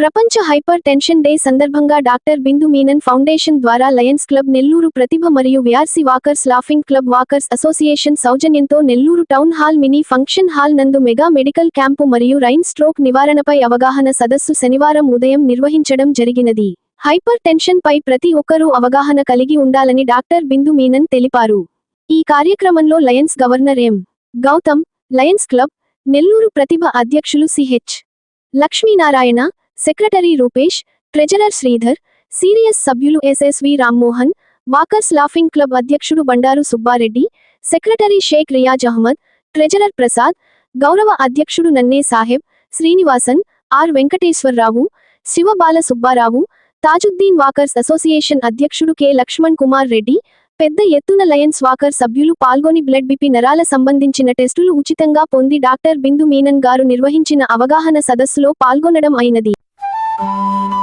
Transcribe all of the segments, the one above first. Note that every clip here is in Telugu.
ప్రపంచ హైపర్ టెన్షన్ డే సందర్భంగా డాక్టర్ బిందు మీనన్ ఫౌండేషన్ ద్వారా లయన్స్ క్లబ్ నెల్లూరు ప్రతిభ మరియు వ్యార్సి walkers laughing club walkers association సౌజన్యంతో Nellore town hall mini function hall నందు మెగా మెడికల్ క్యాంపు మరియు రైన్ స్ట్రోక్ నివారణపై అవగాహన సదస్సు శనివారం ఉదయం నిర్వహించడం జరిగినది. హైపర్ టెన్షన్ పై ప్రతి ఒక్కరూ అవగాహన కలిగి ఉండాలని డాక్టర్ బిందు మీనన్ తెలిపారు. ఈ కార్యక్రమంలో lions governor M. Gautam lions club Nellore Pratibha అధ్యక్షులు CH Lakshminarayana secretary Rupesh treasurer Sridhar serious సభ్యులు SSV Rammohan walkers laughing club అధ్యక్షుడు బండారు సుబ్బారెడ్డి సెక్రటరీ షేక్ రియాజ్ అహ్మద్ ట్రెజరర్ ప్రసాద్ గౌరవ అధ్యక్షుడు Nanne Saheb Srinivasan R Venkateswararao Shivabala Subbarao Tajuddin walkers association అధ్యక్షుడు కె లక్ష్మణ్ కుమార్ రెడ్డి పెద్ద ఎత్తున లయన్స్ వాకర్ సభ్యులు పాల్గొని బ్లడ్ బిపి నరాల సంబంధించిన టెస్టులు ఉచితంగా పొంది డాక్టర్ బిందు మీనన్ గారు నిర్వహించిన అవగాహన సదస్సులో పాల్గొనడం అయినది. you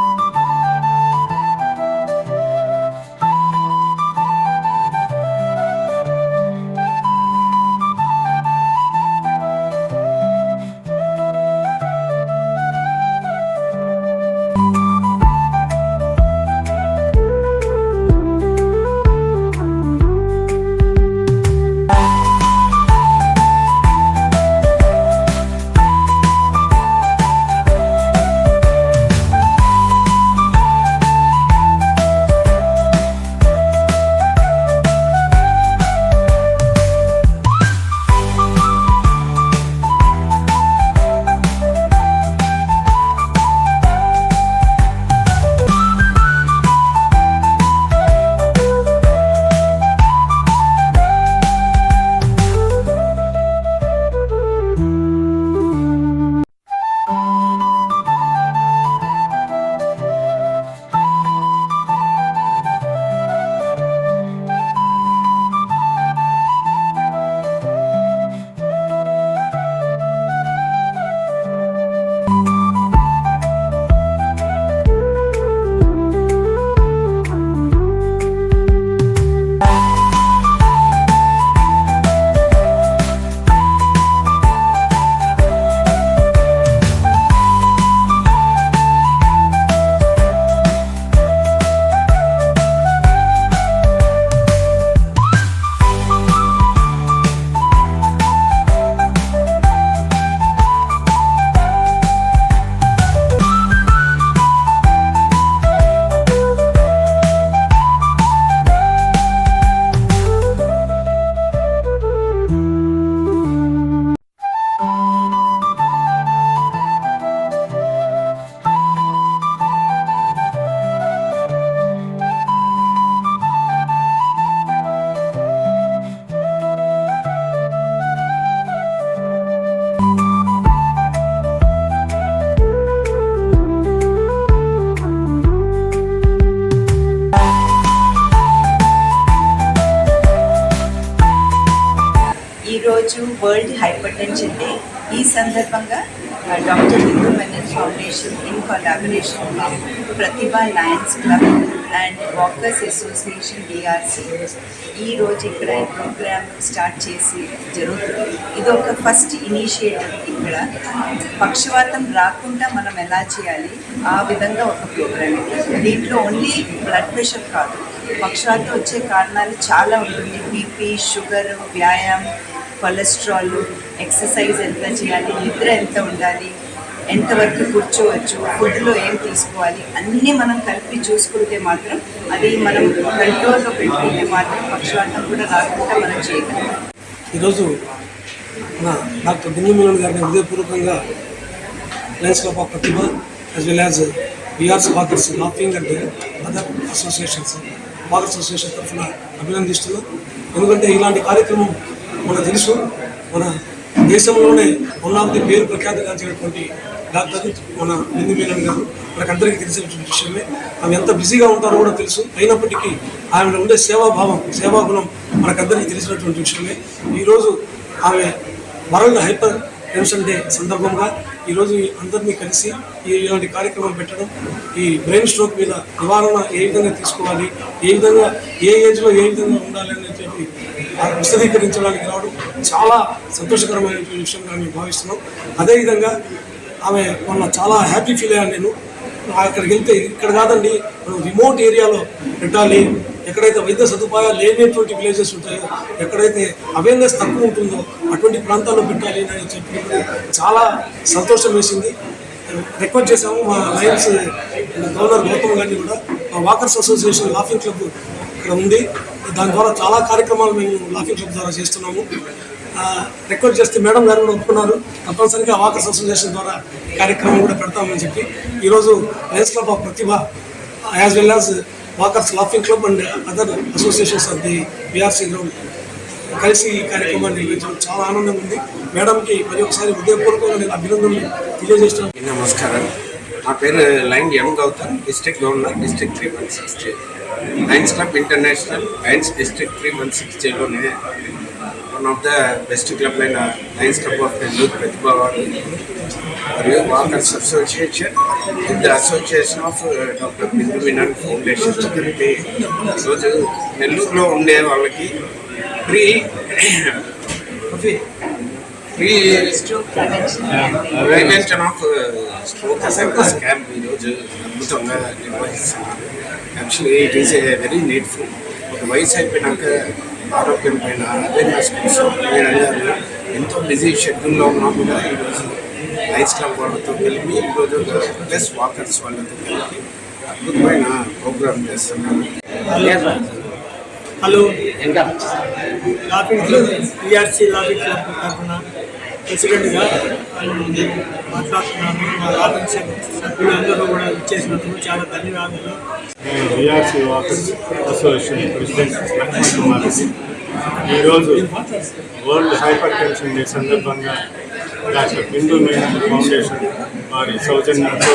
ఈరోజు వరల్డ్ హైపర్ టెన్షన్ డే ఈ సందర్భంగా doctor Bindu Menon foundation in collaboration Pratibha lions club and walkers association DRC ఈరోజు ఇక్కడ ఈ ప్రోగ్రామ్ స్టార్ట్ చేసి జరుగుతుంది. ఇది ఒక ఫస్ట్ ఇనిషియేటివ్ ఇక్కడ. పక్షవాతం రాకుండా మనం ఎలా చేయాలి? ఆ విధంగా ఒక ప్రోగ్రామ్ దీంట్లో ఓన్లీ బ్లడ్ ప్రెషర్ కాదు పక్షవాతం వచ్చే కారణాలు చాలా ఉంటుంది. బీపీ షుగర్ వ్యాయామం కొలెస్ట్రాల్ ఎక్సర్సైజ్ ఎంత చేయాలి నిద్ర ఎంత ఉండాలి ఎంతవరకు కూర్చోవచ్చు ఫుడ్లో ఏం తీసుకోవాలి అన్నీ మనం కలిపి చూసుకుంటే మాత్రం అది మనం కంట్రోల్లో పెట్టుకుంటే మాత్రం పక్షవాతం కూడా రాకుండా మనం చేయగలం. ఈరోజు నా డాక్టర్ బిందుమూలన్ గారిని హృదయపూర్వకంగా lions club of Pratibha as well as BRS walkers laughing and other associations walkers association తరఫున అభినందిస్తున్నాను ఎందుకంటే ఇలాంటి కార్యక్రమం మనకు తెలుసు మన దేశంలోనే వన్ ఆఫ్ ది పేరు ప్రఖ్యాతిగాంచినటువంటి డాక్టర్ మన బిందు మీనన్ గారు మనకందరికీ తెలిసినటువంటి విషయమే. ఆమె ఎంత బిజీగా ఉంటారో కూడా తెలుసు. అయినప్పటికీ ఆమె ఉండే సేవాభావం సేవాగుణం మనకందరికీ తెలిసినటువంటి విషయమే. ఈరోజు ఆమె వరల్డ్ హైపర్ టెన్షన్ డే సందర్భంగా ఈరోజు అందరినీ కలిసి ఈ ఇలాంటి కార్యక్రమం పెట్టడం ఈ బ్రెయిన్ స్ట్రోక్ మీద నివారణ ఏ విధంగా తీసుకోవాలి ఏ విధంగా ఏ ఏజ్లో ఏ విధంగా ఉండాలి అనేటువంటి విశదీకరించడానికి రావడం చాలా సంతోషకరమైన విషయంగా మేము భావిస్తున్నాం అదేవిధంగా ఆమె మొన్న చాలా హ్యాపీ ఫీల్ అయ్యాను నేను. అక్కడికి వెళ్తే ఇక్కడ కాదండి మనం రిమోట్ ఏరియాలో పెట్టాలి. ఎక్కడైతే వైద్య సదుపాయాలు లేనటువంటి విలేజెస్ ఉంటాయో ఎక్కడైతే అవేర్నెస్ తక్కువ ఉంటుందో అటువంటి ప్రాంతాల్లో పెట్టాలి అని చెప్పి చాలా సంతోషం వేసింది. రిక్వెస్ట్ చేశాము మా లయన్స్ గవర్నర్ గౌతమ్ గారిని కూడా. మా వాకర్స్ అసోసియేషన్ లాఫింగ్ క్లబ్ ఇక్కడ ఉంది. దాని ద్వారా చాలా కార్యక్రమాలు మేము లాఫింగ్ క్లబ్ ద్వారా చేస్తున్నాము. రిక్వెస్ట్ చేస్తే మేడం గారు కూడా ఒప్పుకున్నారు. తప్పనిసరిగా వాకర్స్ అసోసియేషన్ ద్వారా కార్యక్రమం కూడా పెడతామని చెప్పి ఈరోజు lions club of Pratibha as well as walkers laughing club and other associations of the BRC ground కలిసి ఈ కార్యక్రమాన్ని నిర్వహించడం చాలా ఆనందంగా ఉంది. మేడంకి మరి ఒకసారి హృదయపూర్వకంగా నేను అభినందనలు తెలియజేస్తున్నాను. నమస్కారం. నా పేరు lion M Gautam district governor district three one six lions club international lions district three one six జేలోనే one of the best club అయిన lions club of Nellore Pratibha వాళ్ళు మరియు walkers association with the association of doctor Bindu వినాన్ foundation కలిపి ఈరోజు నెల్లూరులో ఉండే వాళ్ళకి free free prevention of stroke assemblies camp ఈరోజు అద్భుతంగా నిర్వహిస్తున్నారు actually it is a very needful ఒక వయసు అయిపోయినాక ఆరోగ్యం పైన అవేర్నెస్ కోసం మేడం గారు ఎంతో బిజీ షెడ్యూల్లో ఉన్నా కూడా ఈరోజు లైన్స్ క్లబ్ వాళ్ళతో కలిపి ఈరోజు ప్లస్ వాకర్స్ వాళ్ళతో కలిపి అద్భుతమైన ప్రోగ్రామ్ చేస్తున్నారు hello laughing club TRC laughing club తరఫున ప్రెసిడెంట్గా నేను మాట్లాడుతున్నాను. మా లాఫింగ్ సభ్యులందరూ కూడా ఇచ్చేసినందుకు చాలా ధన్యవాదాలు. BRC walkers association president Lakshman Kumar ఈరోజు వరల్డ్ హైపర్ టెన్షన్ డే సందర్భంగా డాక్టర్ బిందు మేనన్ ఫౌండేషన్ వారి సౌజన్యంతో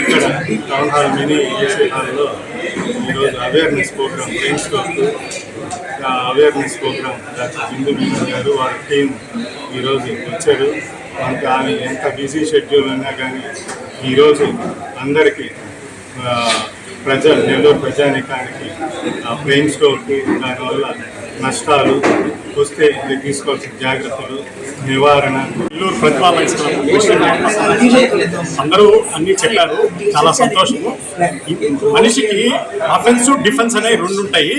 ఇక్కడ టౌన్ హాల్ మినీ ఏసీ హాల్లో ఈరోజు awareness program brain stroke awareness program doctor Bindu Meena గారు వారి టీం ఈరోజు వచ్చారు. మనకి ఆమె ఎంత బిజీ షెడ్యూల్ అయినా కానీ ఈరోజు అందరికీ ప్రజలు నెల్లూరు ప్రజానికానికి బ్రెయిన్ స్ట్రోక్ దానివల్ల నష్టాలు వస్తే తీసుకోవాల్సిన జాగ్రత్తలు నివారణ నెల్లూరు ప్రతిభా అందరూ అన్ని చెప్పారు. చాలా సంతోషము. మనిషికి అఫెన్స్ డిఫెన్స్ అనేవి రెండు ఉంటాయి.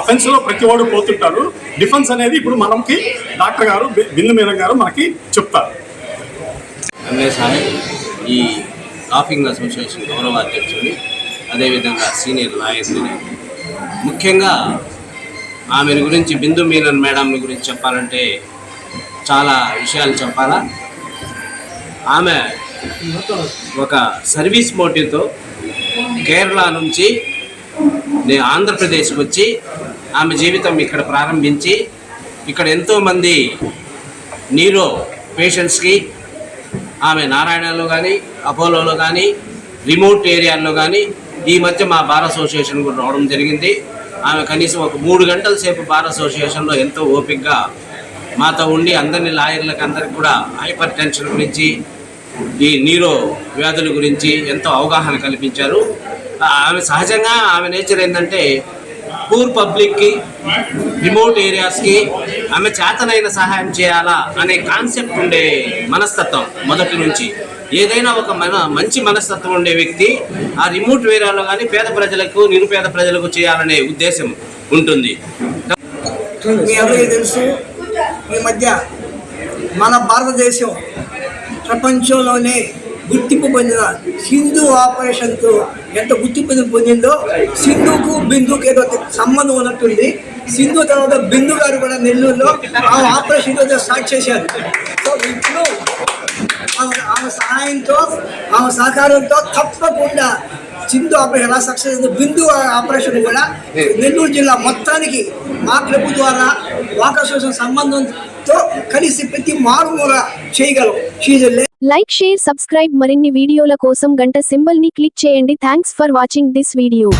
అఫెన్స్లో ప్రతి వాడు పోతుంటారు డిఫెన్స్ అనేది ఇప్పుడు మనకి డాక్టర్ గారు బిందు మీరం గారు మనకి చెప్తారు. ఈ లాఫింగ్ అసోసియేషన్ గౌరవ అధ్యక్షుడిని అదేవిధంగా సీనియర్ లాయర్ని ముఖ్యంగా ఆమెను గురించి బిందు మీనన్ మేడం గురించి చెప్పాలంటే చాలా విషయాలు చెప్పాలా? ఆమె ఒక సర్వీస్ మోటివ్తో కేరళ నుంచి నేను ఆంధ్రప్రదేశ్కి వచ్చి ఆమె జీవితం ఇక్కడ ప్రారంభించి ఇక్కడ ఎంతోమంది నీరో పేషెంట్స్కి ఆమె నారాయణలో కానీ అపోలోలో కానీ రిమోట్ ఏరియాల్లో కానీ ఈ మధ్య మా బార్ అసోసియేషన్ కూడా రావడం జరిగింది. ఆమె కనీసం ఒక మూడు గంటల సేపు బార్ అసోసియేషన్లో ఎంతో ఓపికగా మాతో ఉండి అందరిని లాయర్లకు అందరికి కూడా హైపర్ టెన్షన్ గురించి ఈ నీరో వ్యాధుల గురించి ఎంతో అవగాహన కల్పించారు. ఆమె సహజంగా ఆమె నేచర్ ఏంటంటే పూర్ పబ్లిక్కి రిమోట్ ఏరియాస్కి ఆమె చేతనైన సహాయం చేయాలా అనే కాన్సెప్ట్ ఉండే మనస్తత్వం మొదటి నుంచి. ఏదైనా ఒక మన మంచి మనస్తత్వం ఉండే వ్యక్తి ఆ రిమోట్ ఏరియాలో కానీ పేద ప్రజలకు నిరుపేద ప్రజలకు చేయాలనే ఉద్దేశం ఉంటుంది. మీ అందరికీ తెలుసు ఈ మధ్య మన భారతదేశం ప్రపంచంలోనే గుర్తింపు పొందిన సింధు ఆపరేషన్తో ఎంత గుర్తింపు పొందిందో సింధుకు బిందుకు ఏదో సంబంధం ఉన్నట్టుంది. సింధు తర్వాత బిందు గారు కూడా నెల్లూరులో ఆ ఆపరేషన్ స్టార్ట్ చేశారు. సో ఇప్పుడు ఆమె ఆమె సహాయంతో ఆమె సహకారంతో తప్పకుండా సింధు ఆపరేషన్ ఎలా సక్సెస్ అయిందో బిందు ఆపరేషన్ కూడా నెల్లూరు జిల్లా మొత్తానికి మా క్లబ్ ద్వారా వాక్ అసోసియేషన్ సంబంధంతో కలిసి ప్రతి మారుమూల చేయగలం. లైక్ షేర్ సబ్స్క్రైబ్ మరిన్ని వీడియోల కోసం గంట సింబల్ని క్లిక్ చేయండి. Thanks for watching this video